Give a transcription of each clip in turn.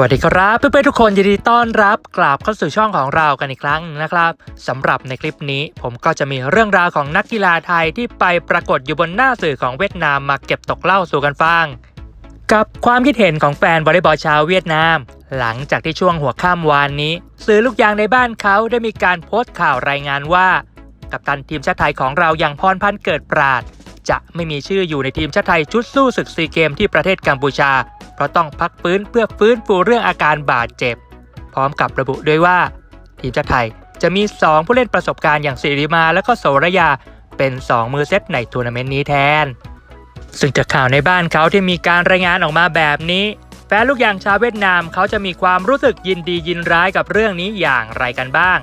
วัสดีครับเพื่อนๆทุกคนยินดีต้อนรับกลับเข้าสู่ช่องของเรากันอีกครั้งนะครับสำหรับในคลิปนี้ ผมก็จะมีเรื่องราวของนักกีฬาไทยที่ไปปรากฏอยู่บนหน้าสื่อของเวียดนามมาเก็บตกเล่าสู่กันฟัง กับความคิดเห็นของแฟนวอลเลย์บอลชาวเวียดนาม หลังจากที่ช่วงหัวค่ำวานนี้ สื่อลูกยางในบ้านเขาได้มีการโพสต์ข่าวรายงานว่า กัปตันทีมชาติไทยของเราอย่างพรพันธ์เกิดปราดจะไม่มีชื่ออยู่ในทีมชาติไทยชุดสู้ศึกซีเกมที่ประเทศกัมพูชา เพราะต้องพักฟื้นเพื่อฟื้นฟูเรื่องอาการบาดเจ็บ พร้อมกับระบุด้วยว่า ทีมชาติไทยจะมี 2 ผู้เล่นประสบการณ์อย่างสิริมาและก็โสระยาเป็น 2 มือเซตในทัวร์นาเมนต์นี้แทน ซึ่งจากข่าวในบ้านเขาที่มีการรายงานออกมาแบบนี้ แฟนลูกยางชาวเวียดนามเขาจะมีความรู้สึกยินดียินร้ายกับเรื่องนี้อย่างไรกันบ้าง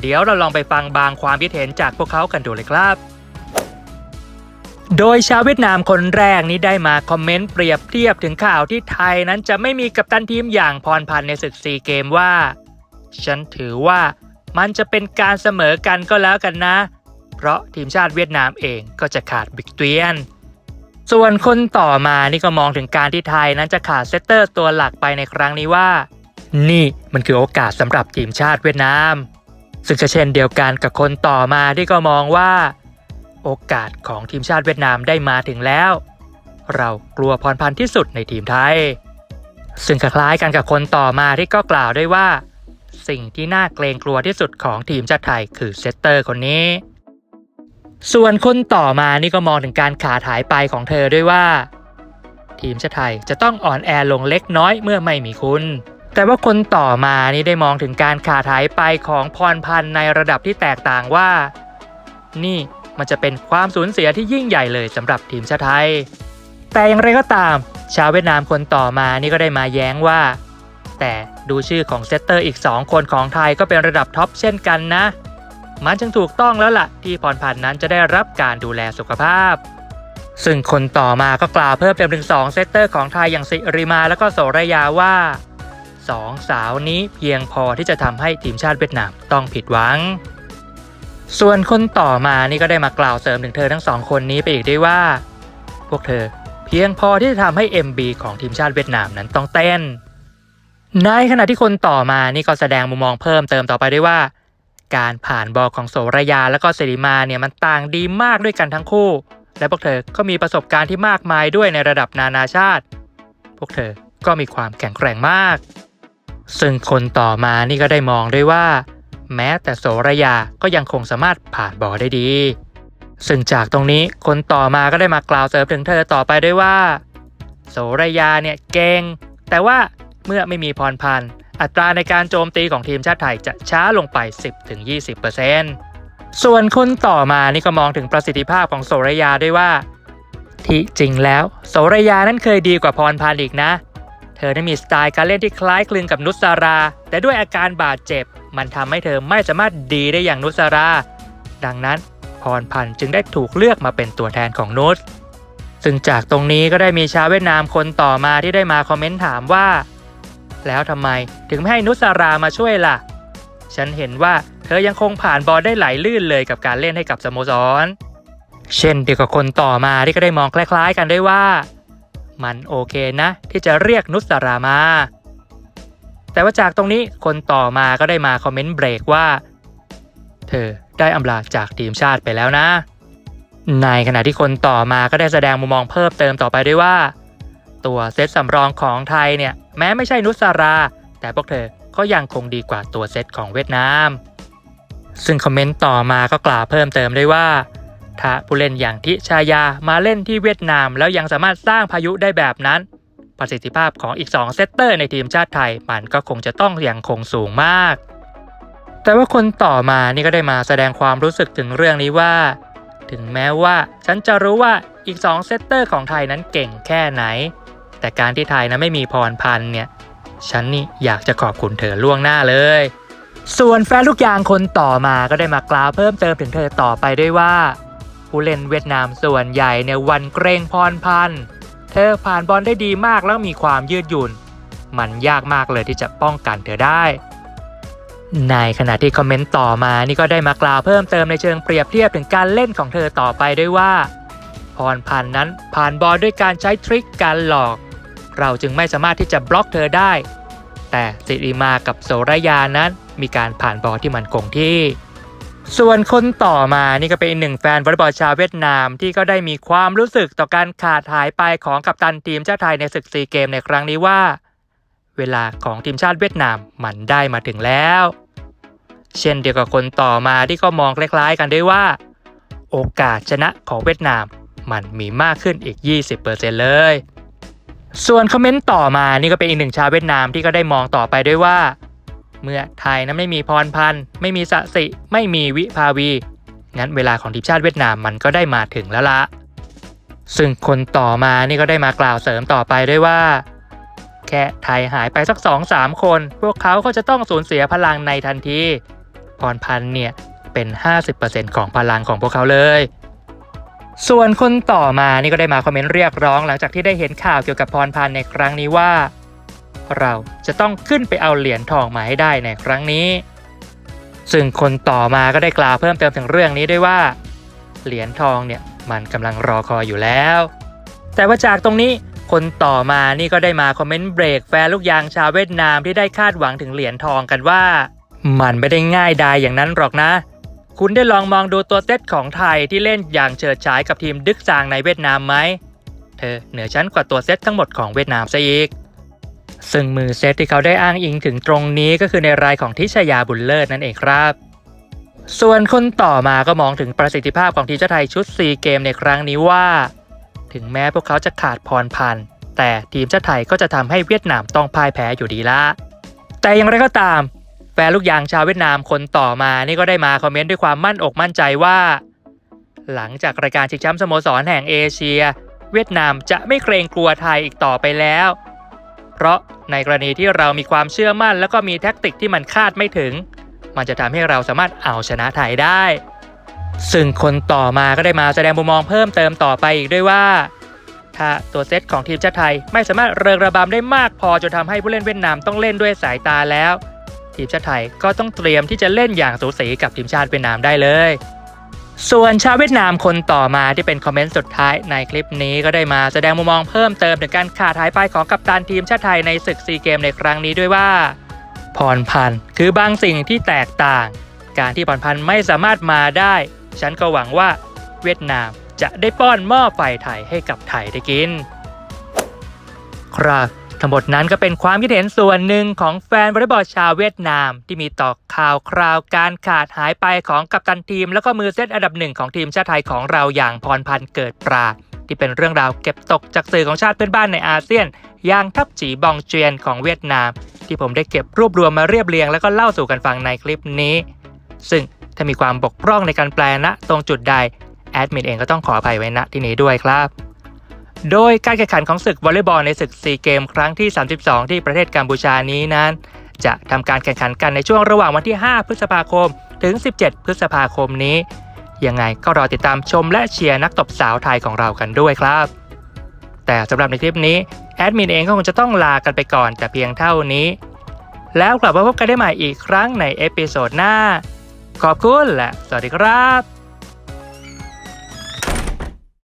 เดี๋ยวเราลองไปฟังบางความคิดเห็นจากพวกเขากันดูเลยครับ โดยชาวเวียดนามคนแรกนี้ได้มาคอมเมนต์เปรียบเทียบถึงข่าวที่ไทยนั้นจะไม่มีกัปตันทีมอย่างพรพันธ์ในศึกซีเกมว่า ฉันถือว่ามันจะเป็นการเสมอกันก็แล้วกันนะ เพราะทีมชาติเวียดนามเองก็จะขาดบิ๊กเตียน ส่วนคนต่อมานี่ก็มองถึงการที่ไทยนั้นจะขาดเซตเตอร์ตัวหลักไปในครั้งนี้ว่า นี่มันคือโอกาสสำหรับทีมชาติเวียดนาม ซึ่งก็เช่นเดียวกันกับคนต่อมาที่ก็มองว่า โอกาสของทีมชาติเวียดนามได้มาถึงแล้ว เรากลัวพรพันธ์ที่สุดในทีมไทย ซึ่งคล้ายกันกับคนต่อมาที่ก็กล่าวด้วยว่า สิ่งที่น่าเกรงกลัวที่สุดของทีมชาติไทยคือเซตเตอร์คนนี้ ส่วนคนต่อมานี่ก็มองถึงการขาดหายไปของเธอด้วยว่า ทีมชาติไทยจะต้องอ่อนแอลงเล็กน้อยเมื่อไม่มีคุณแต่ว่าคนต่อมานี่ได้มองถึงการขาดหายไปของพรพันธ์ในระดับที่แตกต่างว่า นี่ มันจะเป็นความสูญเสียที่ยิ่งใหญ่เลยสำหรับทีมชาติไทย แต่อย่างไรก็ตาม ชาวเวียดนามคนต่อมานี่ก็ได้มาแย้งว่า แต่ดูชื่อของเซตเตอร์อีก 2 คนของไทยก็เป็นระดับท็อปเช่นกันนะ มันจึงถูกต้องแล้วล่ะ ที่พรพันธ์นั้นจะได้รับการดูแลสุขภาพ ซึ่งคนต่อมาก็กล่าวเพิ่มเติมถึง2เซตเตอร์ของไทยอย่างสิริมาและก็โสระยาว่าสองสาวนี้เพียงพอที่จะทำให้ทีมชาติเวียดนามต้องผิดหวัง ส่วนคนต่อมานี่ก็ได้มากล่าวเสริมถึงเธอทั้งสองคนนี้ไปอีกด้วยว่า พวกเธอเพียงพอที่จะทำให้ MB ของทีมชาติเวียดนามนั้นต้องเต้น ในขณะที่คนต่อมานี่ก็แสดงมุมมองเพิ่มเติมต่อไปด้วยว่า การผ่านบอลของโสรยาและก็เสรีมาเนี่ยมันต่างดีมากด้วยกันทั้งคู่ และพวกเธอก็มีประสบการณ์ที่มากมายด้วยในระดับนานาชาติ พวกเธอก็มีความแข็งแกร่งมาก ซึ่งคนต่อมานี่ก็ได้มองด้วยว่า แม้แต่โสระยาก็ยังคงสามารถผ่านบอได้ดี ซึ่งจากตรงนี้คนต่อมาก็ได้มากล่าวเสริมถึงเธอต่อไปด้วยว่า โสระยาเนี่ยเก่งแต่ว่าเมื่อไม่มีพรพันธ์อัตราในการโจมตีของทีมชาติไทยจะช้าลงไป 10-20%ส่วนคนต่อมานี่ก็มองถึงประสิทธิภาพของโสระยาด้วยว่า ที่จริงแล้ว โสระยานั้นเคยดีกว่าพรพันธ์อีกนะเธอได้มีสไตล์การเล่นที่คล้ายคลึงกับนุสารา แต่ด้วยอาการบาดเจ็บ มันทำให้เธอไม่สามารถดีได้อย่างนุสารา ดังนั้นพรพันธ์จึงได้ถูกเลือกมาเป็นตัวแทนของนุสซึ่งจากตรงนี้ก็ได้มีชาวเวียดนามคนต่อมาที่ได้มาคอมเมนต์ถามว่า แล้วทำไมถึงไม่ให้นุสารามาช่วยล่ะ ฉันเห็นว่าเธอยังคงผ่านบอลได้ไหลลื่นเลยกับการเล่นให้กับสโมสร เช่นเดียวกับคนต่อมาที่ก็ได้มองคล้าย ๆ กันด้วยว่า มันโอเคนะ ที่จะเรียกนุสรามา แต่ว่าจากตรงนี้คนต่อมาก็ได้มาคอมเมนต์เบรกว่า เธอได้อำลาจากทีมชาติไปแล้วนะ ในขณะที่คนต่อมาก็ได้แสดงมุมมองเพิ่มเติมต่อไปด้วยว่า ตัวเซตสำรองของไทยเนี่ยแม้ไม่ใช่นุสรา แต่พวกเธอก็ยังคงดีกว่าตัวเซตของเวียดนาม ซึ่งคอมเมนต์ต่อมาก็กล่าวเพิ่มเติมด้วยว่า ถ้าผู้เล่นอย่างทิชายามาเล่นที่เวียดนาม แล้วยังสามารถสร้างพายุได้แบบนั้น ประสิทธิภาพของอีก 2 เซตเตอร์ในทีมชาติไทย มันก็คงจะต้องยังคงสูงมาก แต่ว่าคนต่อมานี่ก็ได้มาแสดงความรู้สึกถึงเรื่องนี้ว่า ถึงแม้ว่าฉันจะรู้ว่าอีก 2 เซตเตอร์ของไทยนั้นเก่งแค่ไหน แต่การที่ไทยนั้นไม่มีพรพันธ์เนี่ยฉันนี่อยากจะขอบคุณเธอล่วงหน้าเลย ส่วนแฟนลูกยางคนต่อมาก็ได้มากล่าวเพิ่มเติมถึงเธอต่อไปด้วยว่า ผู้เล่นเวียดนามส่วนใหญ่ในวันเกรงพรพันธ์เธอผ่านบอลได้ดีมากแล้วมีความยืดหยุ่น มันยากมากเลยที่จะป้องกันเธอได้ ในขณะที่คอมเมนต์ต่อมานี่ก็ได้มากล่าวเพิ่มเติมในเชิงเปรียบเทียบถึงการเล่นของเธอต่อไปด้วยว่า พรพันธ์นั้นผ่านบอลด้วยการใช้ทริคการหลอก เราจึงไม่สามารถที่จะบล็อกเธอได้ แต่สิริมากับโสรยานั้นมีการผ่านบอลที่มันคงที่ ส่วนคนต่อมานี่ก็เป็นอีกหนึ่งแฟนวอลเลย์บอลชาวเวียดนามที่ก็ได้มีความรู้สึกต่อการขาดหายไปของกัปตันทีมชาติไทยในศึกซีเกมในครั้งนี้ว่า เวลาของทีมชาติเวียดนามมันได้มาถึงแล้ว เช่นเดียวกับคนต่อมาที่ก็มองคล้ายๆกันด้วยว่า โอกาสชนะของเวียดนามมันมีมากขึ้นอีก 20%เลย ส่วนคอมเมนต์ต่อมานี่ก็เป็นอีกหนึ่งชาวเวียดนามที่ก็ได้มองต่อไปด้วยว่า เมื่อไทยนั้นไม่มีพรพันธ์ไม่มีสะสิ ไม่มีวิภาวี งั้นเวลาของทีมชาติเวียดนามมันก็ได้มาถึงแล้วละซึ่งคนต่อมานี่ก็ได้มากล่าวเสริมต่อไปด้วยว่า แค่ไทยหายไปสัก2-3คน พวกเขาก็จะต้องสูญเสียพลังในทันที พรพันธ์เนี่ยเป็น 50%ของพลังของพวกเขาเลย ส่วนคนต่อมานี่ก็ได้มาคอมเมนต์เรียกร้องหลังจากที่ได้เห็นข่าวเกี่ยวกับพรพันธ์ในครั้งนี้ว่า เราจะต้องขึ้นไปเอาเหรียญทองมาให้ได้ในครั้งนี้ ซึ่งคนต่อมาก็ได้กล่าวเพิ่มเติมถึงเรื่องนี้ด้วยว่า เหรียญทองเนี่ยมันกำลังรอคอยอยู่แล้ว แต่ว่าจากตรงนี้คนต่อมานี่ก็ได้มาคอมเมนต์เบรกแฟนลูกยางชาวเวียดนามที่ได้คาดหวังถึงเหรียญทองกันว่า มันไม่ได้ง่ายดายอย่างนั้นหรอกนะ คุณได้ลองมองดูตัวเซตของไทยที่เล่นอย่างเฉิดฉายกับทีมดึกจางในเวียดนามไหมเธอเหนือชั้นกว่าตัวเซตทั้งหมดของเวียดนามซะอีก ซึ่งมือเซตที่เขาได้อ้างอิงถึงตรงนี้ก็คือในรายของทิชยาบุญเลิศนั่นเองครับ ส่วนคนต่อมาก็มองถึงประสิทธิภาพของทีมชาติไทยชุด4เกมในครั้งนี้ว่า ถึงแม้พวกเขาจะขาดพรพันธ์แต่ทีมชาติไทยก็จะทำให้เวียดนามต้องพ่ายแพ้อยู่ดีละแต่อย่างไรก็ตาม แฟนลูกยางชาวเวียดนามคนต่อมานี่ก็ได้มาคอมเมนต์ด้วยความมั่นอกมั่นใจว่า หลังจากรายการชิงแชมป์สโมสรแห่งเอเชีย เวียดนามจะไม่เกรงกลัวไทยอีกต่อไปแล้ว เพราะในกรณีที่เรามีความเชื่อมั่น แล้วก็มีแท็กติกที่มันคาดไม่ถึง มันจะทำให้เราสามารถเอาชนะไทยได้ ซึ่งคนต่อมาก็ได้มาแสดงมุมมองเพิ่มเติมต่อไปอีกด้วยว่า ถ้าตัวเซตของทีมชาติไทยไม่สามารถเริงระบำได้มากพอจนทำให้ผู้เล่นเวียดนามต้องเล่นด้วยสายตาแล้ว ทีมชาติไทยก็ต้องเตรียมที่จะเล่นอย่างสูสีกับทีมชาติเวียดนามได้เลย ส่วนชาวเวียดนามคนต่อมาที่เป็นคอมเมนต์สุดท้ายในคลิปนี้ก็ได้มาแสดงมุมมองเพิ่มเติมถึงการขาดหายไปของกัปตันทีมชาติไทยในศึกซีเกมในครั้งนี้ด้วยว่าพรพันธ์คือบางสิ่งที่แตกต่าง การที่พรพันธ์ไม่สามารถมาได้ ฉันก็หวังว่าเวียดนามจะได้ป้อนหม้อไฟไทยให้กับไทยได้กิน ครับ ทั้งหมดนั้นก็เป็นความคิดเห็นส่วนหนึ่งของแฟนวอลเลย์บอลชาวเวียดนาม ที่มีต่อข่าวคราวการขาดหายไปของกัปตันทีม แล้วก็มือเซตอันดับหนึ่งของทีมชาติไทยของเราอย่างพรพันธ์เกิดปราที่เป็นเรื่องราวเก็บตกจากสื่อของชาติเพื่อนบ้านในอาเซียน อย่างทัพจีบองเจียนของเวียดนาม ที่ผมได้เก็บรวบรวมมาเรียบเรียงแล้วก็เล่าสู่กันฟังในคลิปนี้ ซึ่งถ้ามีความบกพร่องในการแปลณตรงจุดใดแอดมินเองก็ต้องขออภัยไว้ณที่นี้ด้วยครับ โดยการแข่งขันของศึกวอลเลย์บอลในศึกซีเกมครั้งที่ 32 ที่ประเทศกัมพูชานี้นั้น จะทำการแข่งขันกันในช่วงระหว่างวันที่ 5 พฤษภาคม ถึง 17 พฤษภาคมนี้ ยังไงก็รอติดตามชมและเชียร์นักตบสาวไทยของเรากันด้วยครับ แต่สำหรับในคลิปนี้แอดมินเองก็คงจะต้องลากันไปก่อนแต่เพียงเท่านี้ แล้วกลับมาพบกันได้ใหม่อีกครั้งในเอพิโซดหน้า ขอบคุณและสวัสดีครับ